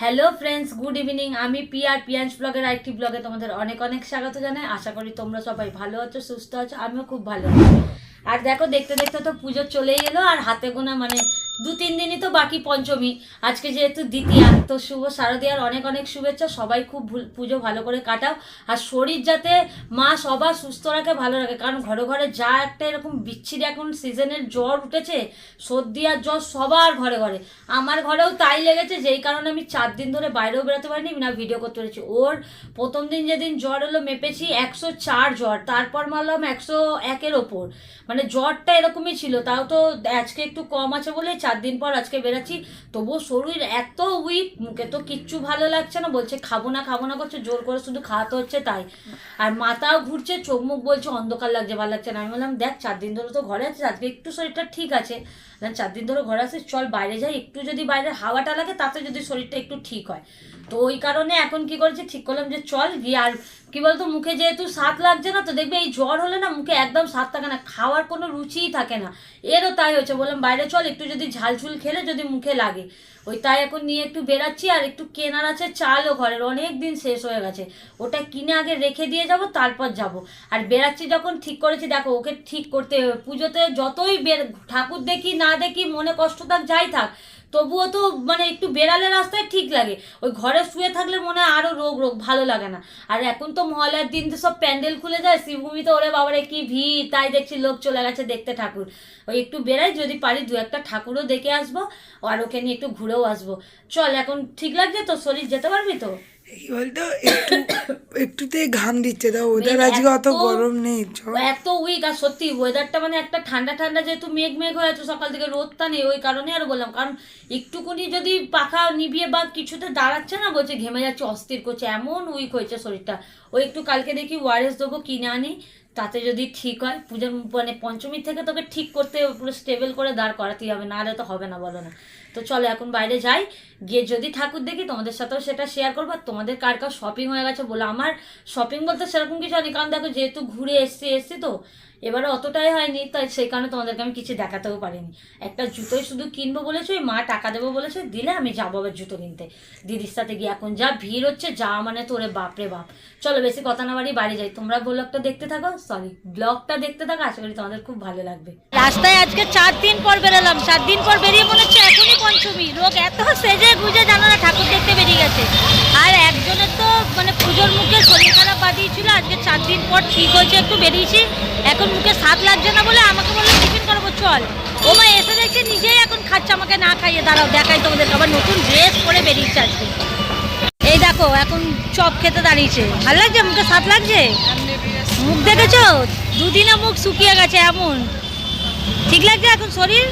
Hello friends good evening আমি পিয়ার পিয়াঞ্জ ব্লগের আরেকটি ব্লগে তোমাদের অনেক অনেক স্বাগত জানাই। আশা করি তোমরা সবাই ভালো আছো, সুস্থ আছো, আমিও খুব ভালো আছি। আর দেখো, দেখতে দেখতে তো পুজো চলেই এলো, আর হাতে গোনা মানে দু, তিন দিনই তো বাকি পঞ্চমী। আজকে যেহেতু দ্বিতীয়া, তো শুভ শারদীয়ার অনেক অনেক শুভেচ্ছা। সবাই খুব পুজো ভালো করে কাটাও। আর শরীর যাতে মা সবার সুস্থ রাখে, ভালো রাখে। কারণ ঘরে ঘরে যা একটা এরকম বিচ্ছিরি এখন সিজনের জ্বর উঠেছে, সর্দি আর জ্বর সবার ঘরে ঘরে। আমার ঘরেও তাই লেগেছে, যেই কারণে আমি চার দিন ধরে বাইরেও বেরোতে পারিনি না ভিডিও করতে পেরেছি। ওর প্রথম দিন যেদিন জ্বর এলো, মেপেছি একশো চার জ্বর, তারপর মারলাম একশো একের ওপর। মানে জ্বরটা এরকমই ছিল, তাও তো আজকে একটু কম আছে বলে চার দিন পর আজকে বেরাচ্ছি। তবুও শরীর এত উইক মুখে তো কিচ্ছু ভালো লাগছে না, বলছে খাব না খাব না করছে, জোর করে শুধু খাওয়াতে হচ্ছে তাই। আর মাথাও ঘুরছে, চোখ মুখ বলছে, অন্ধকার লাগছে, ভালো লাগছে না। আমি বললাম, দেখ, চার দিন ধরে তো ঘরে আছিস, আজকে একটু শরীরটা ঠিক আছে। চার দিন ধরে ঘরে আসিস চল বাইরে যাই, একটু যদি বাইরে হাওয়াটা লাগে, তাতে যদি শরীরটা একটু ঠিক হয়। তো ওই কারণে এখন কি করেছি, ঠিক করলাম যে চল গিয়ে আর কি বলতো, মুখে যেহেতু স্বাদ লাগছে না, তো দেখবে এই জ্বর হলে না মুখে একদম স্বাদ থাকে না, খাওয়ার কোনো রুচিই থাকে না। এরও তাই হচ্ছে বললাম বাইরে চল, একটু যদি ঝালঝুল খেলে যদি মুখে লাগে। ওই তাই এখন নিয়ে একটু বেরাচ্ছি, আর একটু কেনার আছে চালও ঘরের, অনেক দিন শেষ হয়ে গেছে। ওটা কিনে আগে রেখে দিয়ে যাব, তারপর যাব। আর বেরাচ্ছি যখন ঠিক করেছি, দেখো ওকে ঠিক করতে হবে। পুজোতে যতই বের, ঠাকুর দেখি না দেখি, মনে কষ্ট থাক, যাই থাক। তবুও তো মানে একটু বেড়ালে রাস্তায় ঠিক লাগে। ওই ঘরে শুয়ে থাকলে মনে হয় আরও রোগ রোগ, ভালো লাগে না। আর এখন তো মহলার দিন তো সব প্যান্ডেল খুলে যায়, শিবভূমিতে ওরে বাবারে কি ভিড়, তাই দেখছি লোক চলে গেছে দেখতে ঠাকুর। ওই একটু বেড়াই, যদি পারি দু একটা ঠাকুরও দেখে আসব, আর ওকে নিয়ে একটু ঘুরেও আসব। চল, এখন ঠিক লাগছে তো? শরীর যেতে পারবি তো? কি বলতো একটু একটুতে ঘাম দিচ্ছে। দাও ওদের আজকে অত গরম নেই। এত উইক আর সত্যি ওয়েদারটা মানে একটা ঠান্ডা ঠান্ডা যেহেতু মেঘ মেঘ হয়ে আছে সকাল থেকে রোদটা নেই ওই কারণে আর বললাম। কারণ একটুকুনি যদি পাখা নিভিয়ে বা কিছুতে দাঁড়াচ্ছে না বলছে ঘেমে যাচ্ছে অস্থির করছে এমন উইক হয়েছে শরীরটা। ওই একটু কালকে দেখি ওয়ারেস দেবো কিনে আনি তাতে যদি ঠিক হয়, পুজোর মানে পঞ্চমী থেকে তোকে ঠিক করতে পুরো স্টেবল করে দাঁড় করাতেই হবে, নাহলে তো হবে না, বলো না। তো চলো এখন বাইরে যাই, গিয়ে যদি ঠাকুর দেখি, তোমাদের সাথেও সেটা শেয়ার করব। আর তোমাদের কার কার শপিং হয়ে গেছে বলে। আমার শপিং বলতে সেরকম কিছু হয়নি। কারণ দেখো, যেহেতু ঘুরে এসছি এসছি তো এবারে অতটাই হয়নি, তাই সেই কারণে তোমাদেরকে আমি কিছু দেখাতেও পারিনি। একটা জুতোই শুধু কিনবো বলেছে, ওই মা টাকা দেবো বলেছে, দিলে আমি যাব আবার জুতো কিনতে। দিদির সাথে গিয়ে এখন যা ভিড় হচ্ছে, যা মানে তোরে বাপরে বাপ। চলো বেশি কথা না বাড়ি বাড়ি যাই। তোমরা ব্লগটা দেখতে থাকো সরি ব্লগটা দেখতে থাকো, আশা করি তোমাদের খুব ভালো লাগবে। রাস্তায় আজকে চার দিন পর বেরোলাম চার দিন পর বেরিয়ে মনে হচ্ছে এখনই পঞ্চমী। লোক এত সেজে গুজে জানো না, ঠাকুর দেখতে বেরিয়ে গেছে। আর একজনের তো মানে পুজোর মুখে খারাপ বাদিয়েছিল আজকে চার দিন পর ঠিক হয়েছে, একটু বেরিয়েছি। এখন মুখে স্বাদ লাগছে না বলে আমাকে বলল, টিফিন করব, চল। ও মা এসে দেখছি, নিজেই এখন খাচ্ছে, আমাকে না খাইয়ে দাঁড়াও, দেখাই তোমাদের আবার নতুন ড্রেস পরে বেরিয়েছে আজকে। এই দেখো, এখন চপ খেতে দাঁড়িয়েছে। ভালো লাগছে? মুখে স্বাদ লাগছে? মুখ দেখেছ? দুদিনে মুখ শুকিয়ে গেছে এমন। ঠিক লাগছে এখন শরীর?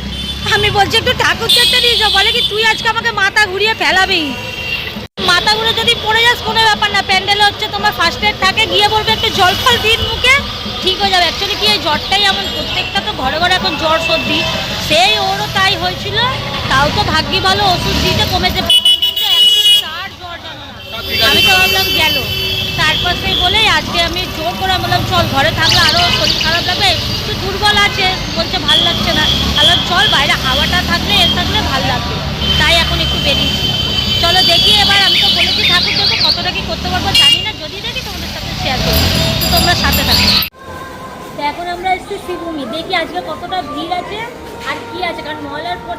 আমি বলছি, একটু ঠাকুর নিয়ে যাও, বলে কি তুই আজকে আমাকে মাথা ঘুরিয়ে ফেলাবি? মাথা ঘুরে যদি পড়ে যাস, কোনো ব্যাপার না। প্যান্ডেলে হচ্ছে তোমার ফার্স্ট এড থাকে, গিয়ে বলবে একটু জল ফল দিন মুখে, ঠিক হয়ে যাবে। অ্যাকচুয়ালি কি এই জ্বরটাই এমন, প্রত্যেকটা তো ঘরে ঘরে এখন জ্বর সর্দি। সেই ওরও তাই হয়েছিল। তাও তো ভাগ্যি ভালো ওষুধ দিতে কমেছে। আমি তো ভাবলাম গেল। তারপর সেই বলে, আজকে আমি জোর করে বললাম, চল ঘরে থাকলে আরও শরীর খারাপ লাগবে একটু দুর্বল আছে। বলছে, ভালো লাগছে না। তাহলে চল বাইরে, হাওয়াটা থাকলে এর থাকলে ভালো লাগবে। তাই এখন একটু বেরিয়েছি। চলো দেখি এবার, আমি তো বলেছি ঠাকুর দেখো কতটা কি করতে পারব, জানি না, যদি দেখি তোমাদের সাথে শেয়ার করব। তো তোমরা সাথে থাকো। তো এখন আমরা এসেছি শিবভূমি। দেখি আজকে কতটা ভিড় আছে আর কি আছে, কারণ মহলার পর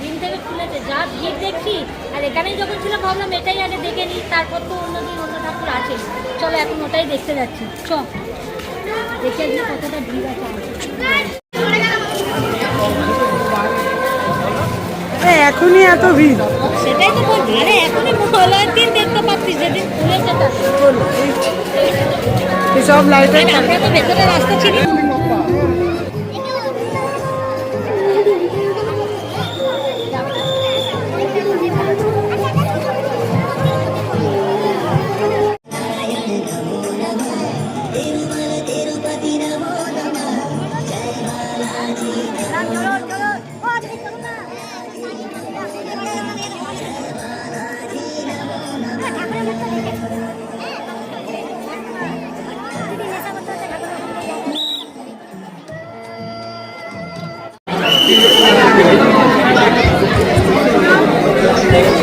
দিন থেকে খুলেছে, যা ভিড় দেখছি। আর এখানেই যখন ছিলাম, ভাবলাম এটাই আগে দেখে নিই, তারপর তো অন্য দিন অন্য ঠাকুর আছে। চলো এখন ওটাই দেখতে যাচ্ছি। চ, দেখে আজকে কতটা ভিড় আছে এখনই এত ভিড়। সেটাই তো বলছি আরে এখনই মহলার দিন দেখতে পাচ্ছি যেদিন খুলেছে এসব লাইটে আমরা তো ভেতরে রাস্তা ছিল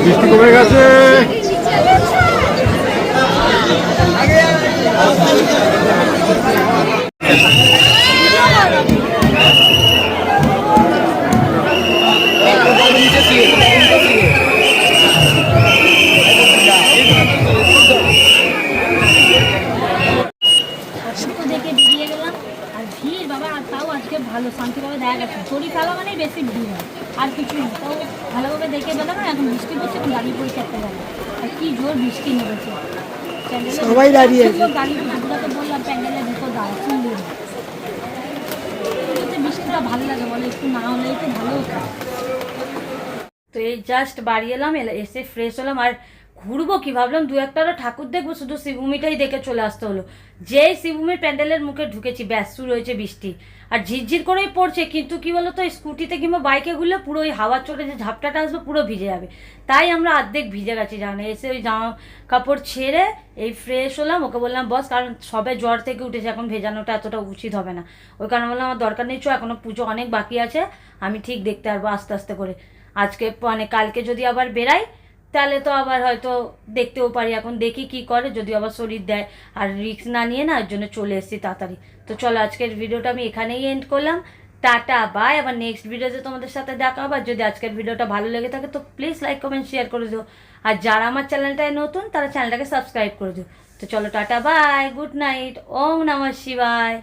বৃষ্টি কমে গেছে। দেখে বেরিয়ে গেলাম। ভিড় বাবা তাও আজকে ভালো শান্তিভাবে দেখা গেছে। শরীর খেলা মানেই বেশি ভিড় হয় আর কিছু না তাও ভালোভাবে দেখে পেলাম না এখন বৃষ্টি পড়ছে দাঁড়িয়ে পড়েছে একটা জায়গায় আর কি জোর বৃষ্টি নেমেছে। সবাই দাঁড়িয়ে আছে। গাড়ি তো বললাম প্যান্ডেলের ভিতর দাঁড়া সুন্দর বৃষ্টিটা ভালো লাগে বলে একটু না হলে একটু ভালো হতো। তো এই জাস্ট বাড়ি এলাম এলা- এসে ফ্রেশ হলাম আর ঘুরবো কি? ভাবলাম দু একটা আরও ঠাকুর দেখব, শুধু শিবভূমিটাই দেখে চলে আসতে হলো। যেই শিবভূমির প্যান্ডেলের মুখে ঢুকেছি, ব্যাস, শুরু হয়েছে বৃষ্টি। আর ঝিরঝির করেই পড়ছে, কিন্তু কি বলতো স্কুটিতে কিংবা বাইকে ঘুরলে পুরো ওই হাওয়ার চোটে যে ঝাপটাটা আসবে পুরো ভিজে যাবে। তাই আমরা অর্ধেক ভিজে গেছি, জানো, এসে ওই জামা কাপড় ছেড়ে এই ফ্রেশ হলাম। ওকে বললাম, বস, কারণ সবে জ্বর থেকে উঠেছে, এখন ভেজানোটা এতটা উচিত হবে না। ওই কারণে বললাম, আমার দরকার নেই, চো, এখনও পুজো অনেক বাকি আছে, আমি ঠিক দেখতে পারব আস্তে আস্তে করে। আজকে মানে কালকে যদি আবার বেরাই তাহলে তো আবার হয়তো দেখতেও পারি, এখন দেখি কি করে, যদি আবার শরীর দেয়। আর রিস্ক না নিয়ে না, এর জন্য চলে এসেছি তাড়াতাড়ি। তো চলো, আজকের ভিডিওটা আমি এখানেই এন্ড করলাম। টাটা বাই আবার নেক্সট ভিডিওতে তোমাদের সাথে দেখা হবে। আর যদি আজকের ভিডিওটা ভালো লেগে থাকে, তো প্লিজ লাইক কমেন্ট শেয়ার করে দিও। আর যারা আমার চ্যানেলটায় নতুন, তারা চ্যানেলটাকে সাবস্ক্রাইব করে দিও। তো চলো, টাটা বাই গুড নাইট ওম নমঃ শিবায়।